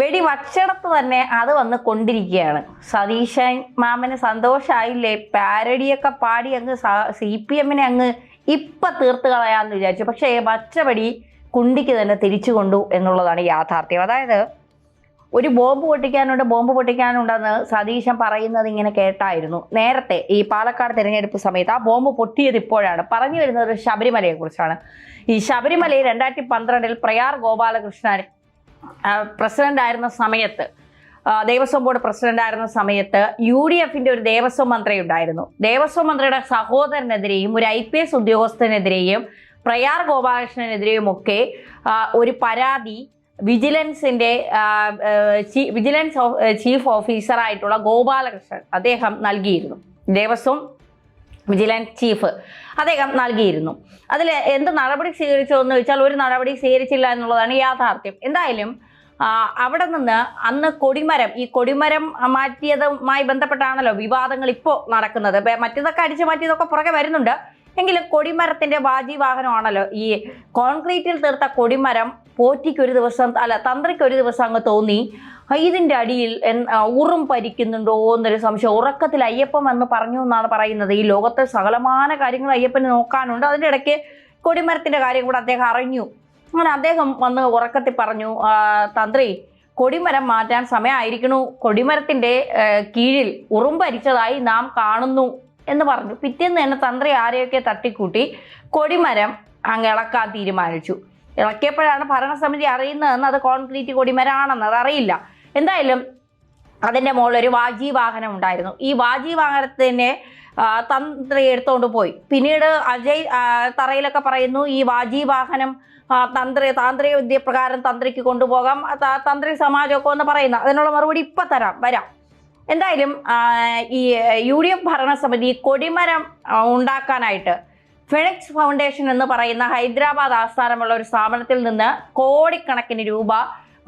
വെടി വച്ചിടത്ത് തന്നെ അത് വന്ന് കൊണ്ടിരിക്കുകയാണ്. സതീശൻ മാമന് സന്തോഷമായില്ലേ പാരഡിയൊക്കെ പാടി അങ്ങ് സി പി എമ്മിനെ അങ്ങ് ഇപ്പം തീർത്ത് കളയാമെന്ന് വിചാരിച്ചു. പക്ഷേ വച്ചപടി കുണ്ടിക്ക് തന്നെ തിരിച്ചു കൊണ്ടു എന്നുള്ളതാണ് യാഥാർത്ഥ്യം. അതായത് ഒരു ബോംബ് പൊട്ടിക്കാനുണ്ട് ബോംബ് പൊട്ടിക്കാനുണ്ടെന്ന് സതീശൻ പറയുന്നത് ഇങ്ങനെ കേട്ടായിരുന്നു. നേരത്തെ ഈ പാലക്കാട് തിരഞ്ഞെടുപ്പ് സമയത്ത് ആ ബോംബ് പൊട്ടിയത് ഇപ്പോഴാണ്. പറഞ്ഞു വരുന്നത് ശബരിമലയെക്കുറിച്ചാണ്. ശബരിമലയെ കുറിച്ചാണ് ഈ ശബരിമലയിൽ രണ്ടായിരത്തി പന്ത്രണ്ടിൽ പ്രയാർ ഗോപാലകൃഷ്ണൻ പ്രസിഡന്റ് ആയിരുന്ന സമയത്ത് ദേവസ്വം ബോർഡ് പ്രസിഡന്റ് ആയിരുന്ന സമയത്ത് യു ഡി എഫിന്റെ ഒരു ദേവസ്വം മന്ത്രി ഉണ്ടായിരുന്നു. ദേവസ്വം മന്ത്രിയുടെ സഹോദരനെതിരെയും ഒരു ഐ പി എസ് ഉദ്യോഗസ്ഥനെതിരെയും പ്രയാർ ഗോപാലകൃഷ്ണനെതിരെയും ഒക്കെ ഒരു പരാതി വിജിലൻസിന്റെ വിജിലൻസ് ചീഫ് ഓഫീസറായിട്ടുള്ള ഗോപാലകൃഷ്ണൻ അദ്ദേഹം നൽകിയിരുന്നു. ദേവസ്വം വിജിലൻസ് ചീഫ് അദ്ദേഹം നൽകിയിരുന്നു. അതിൽ എന്ത് നടപടി സ്വീകരിച്ചു എന്ന് ചോദിച്ചാൽ ഒരു നടപടി സ്വീകരിച്ചില്ല എന്നുള്ളതാണ് യാഥാർത്ഥ്യം. എന്തായാലും അവിടെ നിന്ന് അന്ന് കൊടിമരം ഈ കൊടിമരം മാറ്റിയതുമായി ബന്ധപ്പെട്ടാണല്ലോ വിവാദങ്ങൾ ഇപ്പോൾ നടക്കുന്നത്. മറ്റേതൊക്കെ അടിച്ചു മാറ്റിയതൊക്കെ പുറകെ വരുന്നുണ്ട്. എങ്കിലും കൊടിമരത്തിന്റെ വാജി വാഹനമാണല്ലോ ഈ കോൺക്രീറ്റിൽ തീർത്ത കൊടിമരം പോറ്റിക്ക് ഒരു ദിവസം അല്ല തന്ത്രിക്ക് ഒരു ദിവസം അങ്ങ് തോന്നി. "ആ, ഇതിന്റെ അടിയിൽ ഉറും പരിക്കുന്നുണ്ടോ എന്നൊരു സംശയം. ഉറക്കത്തിൽ അയ്യപ്പൻ എന്ന് പറഞ്ഞു എന്നാണ് പറയുന്നത്. ഈ ലോകത്തെ സകലമാന കാര്യങ്ങൾ അയ്യപ്പന് നോക്കാനുണ്ട്. അതിന്റെ ഇടയ്ക്ക് കൊടിമരത്തിന്റെ കാര്യം കൂടെ അദ്ദേഹം അറിഞ്ഞു. അങ്ങനെ അദ്ദേഹം വന്ന് ഉറക്കത്തിൽ പറഞ്ഞു തന്ത്രി കൊടിമരം മാറ്റാൻ സമയമായിരിക്കണു കൊടിമരത്തിന്റെ കീഴിൽ ഉറും പരിച്ചതായി നാം കാണുന്നു എന്ന് പറഞ്ഞു. പിറ്റേന്ന് തന്നെ തന്ത്രി ആരെയൊക്കെ തട്ടിക്കൂട്ടി കൊടിമരം അങ്ങ് ഇളക്കാൻ തീരുമാനിച്ചു. ഇളക്കിയപ്പോഴാണ് ഭരണസമിതി അറിയുന്നതെന്ന് അത് കോൺക്രീറ്റ് കൊടിമരാണെന്ന്. അതറിയില്ല. എന്തായാലും അതിന്റെ മുകളിൽ ഒരു വാജി വാഹനം ഉണ്ടായിരുന്നു. ഈ വാജി വാഹനത്തിനെ തന്ത്രി എടുത്തുകൊണ്ട് പോയി. പിന്നീട് അജയ് തറയിലൊക്കെ പറയുന്നു ഈ വാജി വാഹനം തന്ത്രി താന്ത്രിക വിദ്യ പ്രകാരം തന്ത്രിക്ക് കൊണ്ടുപോകാം. തന്ത്രി സമാജമൊക്കെ എന്ന് പറയുന്ന. അതിനുള്ള മറുപടി ഇപ്പം തരാം. വരാം. എന്തായാലും ഈ യു ഡി എഫ് ഭരണസമിതി കൊടിമരം ഉണ്ടാക്കാനായിട്ട് ഫിനിക്സ് ഫൗണ്ടേഷൻ എന്ന് പറയുന്ന ഹൈദരാബാദ് ആസ്ഥാനമുള്ള ഒരു സ്ഥാപനത്തിൽ നിന്ന് കോടിക്കണക്കിന് രൂപ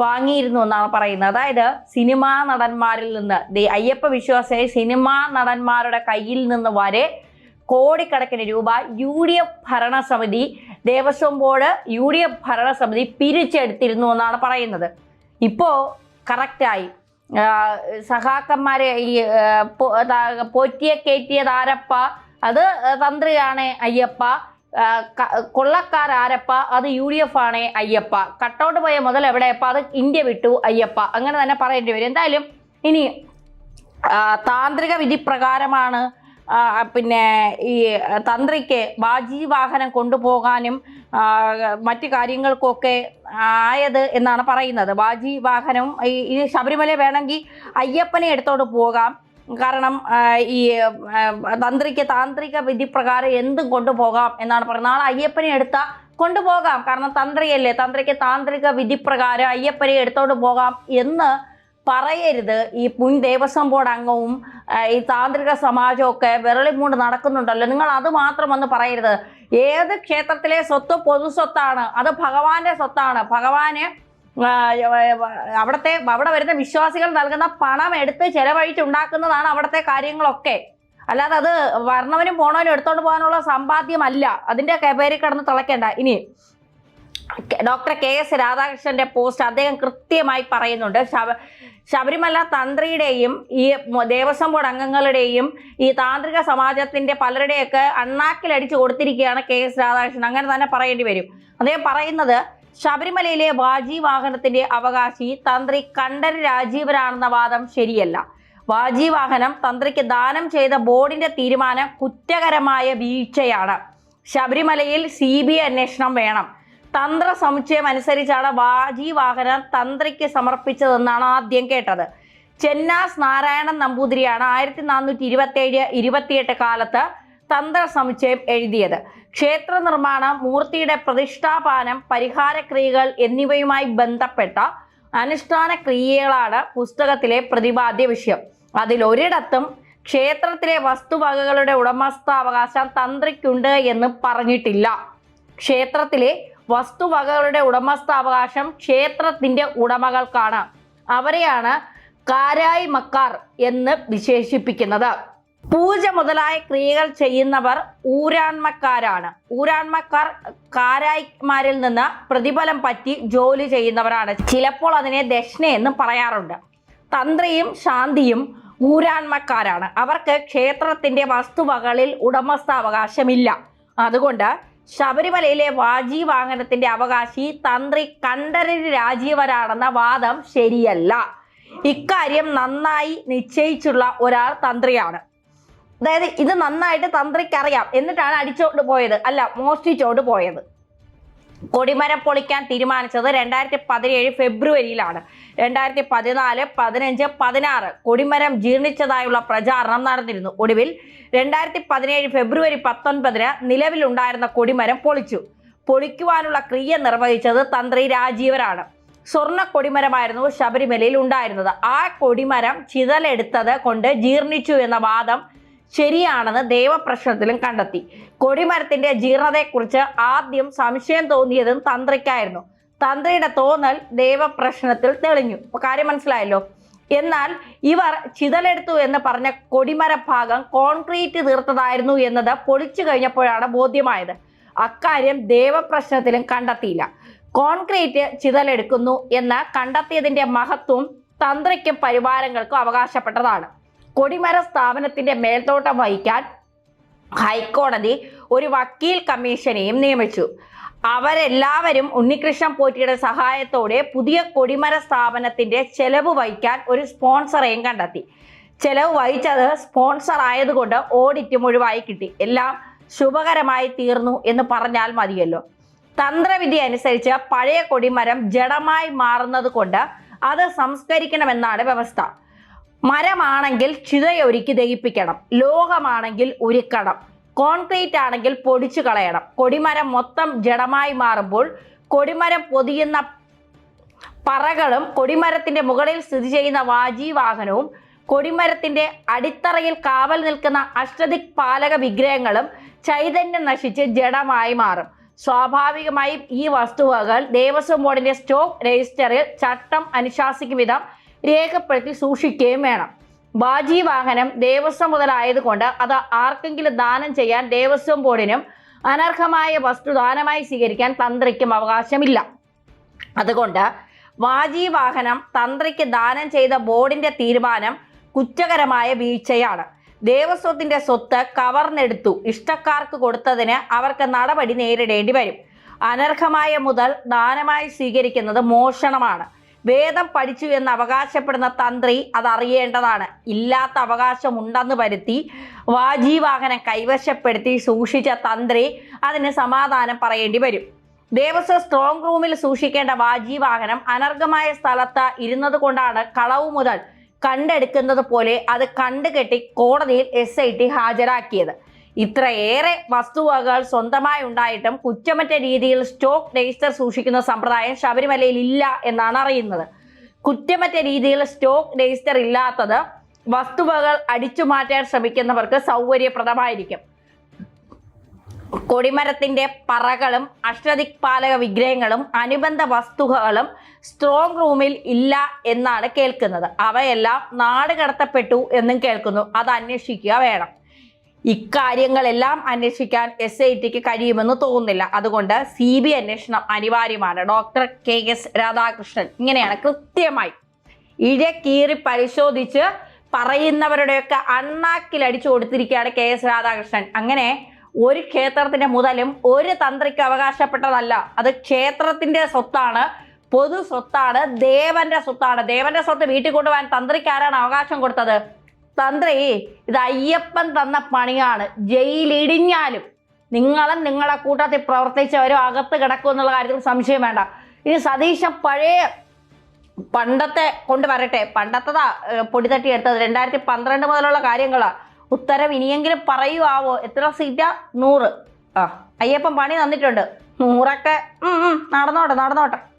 വാങ്ങിയിരുന്നു എന്നാണ് പറയുന്നത്. അതായത് സിനിമാ നടന്മാരിൽ നിന്ന് അയ്യപ്പ വിശ്വാസയെ സിനിമാ നടന്മാരുടെ കയ്യിൽ നിന്ന് വരെ കോടിക്കണക്കിന് രൂപ യു ഡി എഫ് ഭരണസമിതി Devaswom board U D F ഭരണസമിതി പിരിച്ചെടുത്തിരുന്നു എന്നാണ് പറയുന്നത്. ഇപ്പോൾ കറക്റ്റായി. സഹാക്കന്മാരെ ഈ പോറ്റിയ കയറ്റിയ ത- പോറ്റിയെ കയറ്റിയത് ആരപ്പ? അത് തന്ത്രിയാണ് അയ്യപ്പ. ആ, ആരപ്പ? അത് യു ഡി എഫ് ആണ് അയ്യപ്പ. കട്ടൗട്ട് പോയ മുതൽ എവിടെയപ്പ? അത് ഇന്ത്യ വിട്ടു അയ്യപ്പ. അങ്ങനെ തന്നെ പറയേണ്ടി വരും. എന്തായാലും ഇനി താന്ത്രിക വിധി പ്രകാരമാണ് പിന്നെ ഈ തന്ത്രിക്ക് ബാജി വാഹനം കൊണ്ടുപോകാനും മറ്റു കാര്യങ്ങൾക്കൊക്കെ ആയത് എന്നാണ് പറയുന്നത്. ബാജി വാഹനം ഈ ശബരിമല വേണമെങ്കിൽ അയ്യപ്പനെ എടുത്തോണ്ട് പോകാം. കാരണം ഈ തന്ത്രിക്ക് താന്ത്രിക വിധി പ്രകാരം എന്തും കൊണ്ടുപോകാം എന്നാണ് പറയുന്നത്. നാളെ അയ്യപ്പനെ എടുത്ത കൊണ്ടുപോകാം. കാരണം തന്ത്രിയല്ലേ. തന്ത്രിക്ക് താന്ത്രിക വിധി പ്രകാരം അയ്യപ്പനെ എടുത്തോണ്ട് പോകാം എന്ന് പറയരുത്. ഈ മുൻ ദേവസ്വം ബോർഡ് അംഗവും ഈ താന്ത്രിക സമാജവും ഒക്കെ വിരളി മൂണ്ട് നടക്കുന്നുണ്ടല്ലോ. നിങ്ങൾ അത് മാത്രം ഒന്ന് പറയരുത്. ഏത് ക്ഷേത്രത്തിലെ സ്വത്ത് പൊതു സ്വത്താണ്. അത് ഭഗവാന്റെ സ്വത്താണ്. ഭഗവാന് അവിടുത്തെ അവിടെ വരുന്ന വിശ്വാസികൾ നൽകുന്ന പണം എടുത്ത് ചെലവഴിച്ചുണ്ടാക്കുന്നതാണ് അവിടുത്തെ കാര്യങ്ങളൊക്കെ. അല്ലാതെ അത് വരണവനും പോണവനും എടുത്തോണ്ട് പോകാനുള്ള സമ്പാദ്യമല്ല. അതിന്റെ പേരിൽ കിടന്ന് തിളയ്ക്കണ്ട. ഇനി ഡോക്ടർ കെ എസ് രാധാകൃഷ്ണന്റെ പോസ്റ്റ് അദ്ദേഹം കൃത്യമായി പറയുന്നുണ്ട്. ശബ ശബരിമല തന്ത്രിയുടെയും ഈ ദേവസ്വം ബോർഡ് അംഗങ്ങളുടെയും ഈ താന്ത്രിക സമാജത്തിന്റെ പലരുടെയൊക്കെ അണ്ണാക്കിലടിച്ചു കൊടുത്തിരിക്കുകയാണ് കെ എസ് രാധാകൃഷ്ണൻ. അങ്ങനെ തന്നെ പറയേണ്ടി വരും. അദ്ദേഹം പറയുന്നത് ശബരിമലയിലെ വാജി വാഹനത്തിന്റെ അവകാശി തന്ത്രി കണ്ഠര് രാജീവനാണെന്ന വാദം ശരിയല്ല. വാജി വാഹനം തന്ത്രിക്ക് ദാനം ചെയ്ത ബോർഡിന്റെ തീരുമാനം കുറ്റകരമായ വീഴ്ചയാണ്. ശബരിമലയിൽ സി ബി അന്വേഷണം വേണം. തന്ത്ര സമുച്ചയം അനുസരിച്ചാണ് വാജി വാഹനം തന്ത്രിക്ക് സമർപ്പിച്ചതെന്നാണ് ആദ്യം കേട്ടത്. ചെന്നാസ് നാരായണൻ നമ്പൂതിരിയാണ് ആയിരത്തി നാനൂറ്റി ഇരുപത്തി ഏഴ് ഇരുപത്തിയെട്ട് കാലത്ത് തന്ത്ര സമുച്ചയം എഴുതിയത്. ക്ഷേത്ര നിർമ്മാണം മൂർത്തിയുടെ പ്രതിഷ്ഠാപാനം പരിഹാര ക്രിയകൾ എന്നിവയുമായി ബന്ധപ്പെട്ട അനുഷ്ഠാന ക്രിയകളാണ് പുസ്തകത്തിലെ പ്രതിപാദ്യ വിഷയം. അതിൽ അതിലൊരിടത്തും ക്ഷേത്രത്തിലെ വസ്തുവകകളുടെ ഉടമസ്ഥാവകാശം തന്ത്രിക്കുണ്ട് എന്ന് പറഞ്ഞിട്ടില്ല. ക്ഷേത്രത്തിലെ വസ്തുവകകളുടെ ഉടമസ്ഥാവകാശം ക്ഷേത്രത്തിന്റെ ഉടമകൾക്കാണ്. അവരെയാണ് കാരായി മക്കാർ എന്ന് വിശേഷിപ്പിക്കുന്നത്. പൂജ മുതലായ ക്രിയകൾ ചെയ്യുന്നവർ ഊരാൺമക്കാരാണ് ഊരാൺമക്കാർ കാരായിമാരിൽ നിന്ന് പ്രതിഫലം പറ്റി ജോലി ചെയ്യുന്നവരാണ്. ചിലപ്പോൾ അതിനെ ദക്ഷിണ എന്നും പറയാറുണ്ട്. തന്ത്രിയും ശാന്തിയും ഊരാൺമക്കാരാണ് അവർക്ക് ക്ഷേത്രത്തിന്റെ വസ്തുവകളിൽ ഉടമസ്ഥാവകാശമില്ല. അതുകൊണ്ട് ശബരിമലയിലെ വാജി വാഹനത്തിന്റെ അവകാശി തന്ത്രി കണ്ഠരര് രാജീവരാണെന്ന വാദം ശരിയല്ല. ഇക്കാര്യം നന്നായി നിശ്ചയിച്ചുള്ള ഒരാൾ തന്ത്രിയാണ്. അതായത് ഇത് നന്നായിട്ട് തന്ത്രിക്ക് അറിയാം എന്നിട്ടാണ് അടിച്ചോണ്ട് പോയത്. അല്ല മോഷ്ടിച്ചോണ്ട് പോയത്. കൊടിമരം പൊളിക്കാൻ തീരുമാനിച്ചത് രണ്ടായിരത്തി പതിനേഴ് ഫെബ്രുവരിയിലാണ്. രണ്ടായിരത്തി പതിനാല് പതിനഞ്ച് പതിനാറ് കൊടിമരം ജീർണിച്ചതായുള്ള പ്രചാരണം നടന്നിരുന്നു. ഒടുവിൽ രണ്ടായിരത്തി പതിനേഴ് ഫെബ്രുവരി പത്തൊൻപതിന് നിലവിലുണ്ടായിരുന്ന കൊടിമരം പൊളിച്ചു. പൊളിക്കുവാനുള്ള ക്രിയ നിർവഹിച്ചത് തന്ത്രി രാജീവരാണ്. സ്വർണ കൊടിമരമായിരുന്നു ശബരിമലയിൽ ഉണ്ടായിരുന്നത്. ആ കൊടിമരം ചിതലെടുത്തത് കൊണ്ട് ജീർണിച്ചു എന്ന വാദം ശരിയാണെന്ന് ദേവപ്രശ്നത്തിലും കണ്ടെത്തി. കൊടിമരത്തിന്റെ ജീർണതയെക്കുറിച്ച് ആദ്യം സംശയം തോന്നിയതും തന്ത്രിക്കായിരുന്നു. തന്ത്രിയുടെ തോന്നൽ ദേവപ്രശ്നത്തിൽ തെളിഞ്ഞു. കാര്യം മനസ്സിലായല്ലോ? എന്നാൽ ഇവർ ചിതലെടുത്തു എന്ന് പറഞ്ഞ കൊടിമര ഭാഗം കോൺക്രീറ്റ് തീർത്തതായിരുന്നു എന്നത് പൊളിച്ചു കഴിഞ്ഞപ്പോഴാണ് ബോധ്യമായത്. അക്കാര്യം ദേവപ്രശ്നത്തിലും കണ്ടെത്തിയില്ല. കോൺക്രീറ്റ് ചിതലെടുക്കുന്നു എന്ന് കണ്ടെത്തിയതിന്റെ മഹത്വം തന്ത്രിക്കും പരിവാരങ്ങൾക്കും അവകാശപ്പെട്ടതാണ്. കൊടിമര സ്ഥാപനത്തിന്റെ മേൽത്തോട്ടം വഹിക്കാൻ ഹൈക്കോടതി ഒരു വക്കീൽ കമ്മീഷനെയും നിയമിച്ചു. അവരെല്ലാവരും ഉണ്ണികൃഷ്ണൻ പോറ്റിയുടെ സഹായത്തോടെ പുതിയ കൊടിമര സ്ഥാപനത്തിന്റെ ചെലവ് വഹിക്കാൻ ഒരു സ്പോൺസറെയും കണ്ടെത്തി. ചെലവ് വഹിച്ചത് സ്പോൺസർ ആയതുകൊണ്ട് ഓഡിറ്റ് ഒഴിവായി കിട്ടി. എല്ലാം ശുഭകരമായി തീർന്നു എന്ന് പറഞ്ഞാൽ മതിയല്ലോ. തന്ത്രവിധി അനുസരിച്ച് പഴയ കൊടിമരം ജഡമായി മാറുന്നത് കൊണ്ട് അത് സംസ്കരിക്കണമെന്നാണ് വ്യവസ്ഥ. മരമാണെങ്കിൽ ചിതയൊരുക്കി ദഹിപ്പിക്കണം. ലോഹമാണെങ്കിൽ ഉരുക്കണം. കോൺക്രീറ്റ് ആണെങ്കിൽ പൊടിച്ചു കളയണം. കൊടിമരം മൊത്തം ജഡമായി മാറുമ്പോൾ കൊടിമരം പൊതിയുന്ന പറകളും കൊടിമരത്തിന്റെ മുകളിൽ സ്ഥിതി ചെയ്യുന്ന വാജി വാഹനവും കൊടിമരത്തിന്റെ അടിത്തറയിൽ കാവൽ നിൽക്കുന്ന അഷ്ടദിക് പാലക വിഗ്രഹങ്ങളും ചൈതന്യം നശിച്ച് ജഡമായി മാറും. സ്വാഭാവികമായും ഈ വസ്തുവകൾ ദേവസ്വം ബോർഡിന്റെ സ്റ്റോക്ക് രജിസ്റ്ററിൽ ചട്ടം അനുശാസിക്കും വിധം രേഖപ്പെടുത്തി സൂക്ഷിക്കുകയും വേണം. ബാജി വാഹനം ദേവസ്വം മുതലായതുകൊണ്ട് അത് ആർക്കെങ്കിലും ദാനം ചെയ്യാൻ ദേവസ്വം ബോർഡിനും അനർഹമായ വസ്തു ദാനമായി സ്വീകരിക്കാൻ തന്ത്രിക്കും അവകാശമില്ല. അതുകൊണ്ട് വാജി വാഹനം തന്ത്രിക്ക് ദാനം ചെയ്ത ബോർഡിന്റെ തീരുമാനം കുറ്റകരമായ വീഴ്ചയാണ്. ദേവസ്വത്തിന്റെ സ്വത്ത് കവർന്നെടുത്തു ഇഷ്ടക്കാർക്ക് കൊടുത്തതിന് അവർക്ക് നടപടി നേരിടേണ്ടി വരും. അനർഹമായ മുതൽ ദാനമായി സ്വീകരിക്കുന്നത് മോഷണമാണ്. വേദം പഠിച്ചു എന്ന് അവകാശപ്പെടുന്ന തന്ത്രി അത് അറിയേണ്ടതാണ് ഇല്ലാത്ത അവകാശം ഉണ്ടെന്ന് വരുത്തി വാജീവാഹനം കൈവശപ്പെടുത്തി സൂക്ഷിച്ച തന്ത്രി അതിന് സമാധാനം പറയേണ്ടി വരും. ദേവസ്വം സ്ട്രോങ് റൂമിൽ സൂക്ഷിക്കേണ്ട വാജീവാഹനം അനർഘമായ സ്ഥലത്ത് ഇരുന്നത് കൊണ്ടാണ് കളവ് മുതൽ കണ്ടെടുക്കുന്നത് പോലെ അത് കണ്ടുകെട്ടി കോടതിയിൽ എസ് ഹാജരാക്കിയത്. ഇത്രയേറെ വസ്തുവകകൾ സ്വന്തമായി ഉണ്ടായിട്ടും കുറ്റമറ്റ രീതിയിൽ സ്റ്റോക്ക് രജിസ്റ്റർ സൂക്ഷിക്കുന്ന സമ്പ്രദായം ശബരിമലയിൽ ഇല്ല എന്നാണ് അറിയുന്നത്. കുറ്റമറ്റ രീതിയിൽ സ്റ്റോക്ക് രജിസ്റ്റർ ഇല്ലാത്തത് വസ്തുവകകൾ അടിച്ചു മാറ്റാൻ ശ്രമിക്കുന്നവർക്ക് സൗകര്യപ്രദമായിരിക്കും. കൊടിമരത്തിന്റെ പറകളും അഷ്ടദിക്പാലക വിഗ്രഹങ്ങളും അനുബന്ധ വസ്തുക്കളും സ്ട്രോങ് റൂമിൽ ഇല്ല എന്നാണ് കേൾക്കുന്നത്. അവയെല്ലാം നാട് കടത്തപ്പെട്ടു എന്നും കേൾക്കുന്നു. അത് അന്വേഷിക്കുക വേണം. ഇക്കാര്യങ്ങളെല്ലാം അന്വേഷിക്കാൻ എസ് ഐ ടിക്ക് കഴിയുമെന്ന് തോന്നുന്നില്ല. അതുകൊണ്ട് സി ബി അന്വേഷണം അനിവാര്യമാണ്. Doctor K S Radhakrishnan. ഇങ്ങനെയാണ് കൃത്യമായി ഇഴ കീറി പരിശോധിച്ച് പറയുന്നവരുടെയൊക്കെ അണ്ണാക്കിൽ അടിച്ചു കൊടുത്തിരിക്കുകയാണ് കെ എസ് രാധാകൃഷ്ണൻ. അങ്ങനെ ഒരു ക്ഷേത്രത്തിന്റെ മുതലും ഒരു തന്ത്രിക്ക് അവകാശപ്പെട്ടതല്ല. അത് ക്ഷേത്രത്തിന്റെ സ്വത്താണ് പൊതു സ്വത്താണ് ദേവന്റെ സ്വത്താണ്. ദേവന്റെ സ്വത്ത് വീട്ടിൽ കൊണ്ടുപോകാൻ തന്ത്രിക്ക് ആരാണ് അവകാശം കൊടുത്തത്? തന്ത്രി ഇത് അയ്യപ്പൻ തന്ന പണിയാണ്. ജയിലിടിഞ്ഞാലും നിങ്ങളും നിങ്ങളെ കൂട്ടത്തിൽ പ്രവർത്തിച്ചവരും അകത്ത് കിടക്കും എന്നുള്ള കാര്യത്തിൽ സംശയം വേണ്ട. ഇനി സതീശൻ പഴയ പണ്ടത്തെ കൊണ്ടുവരട്ടെ പണ്ടത്തതാ പൊടിത്തട്ടി പൊടി തട്ടി എടുത്തത്. രണ്ടായിരത്തി പന്ത്രണ്ട് മുതലുള്ള കാര്യങ്ങളാ. ഉത്തരം ഇനിയെങ്കിലും പറയുവാവോ? എത്ര സീറ്റാ? നൂറ്. ആ അയ്യപ്പൻ പണി തന്നിട്ടുണ്ട്. നൂറൊക്കെ നടന്നോട്ടെ നടന്നോട്ടെ.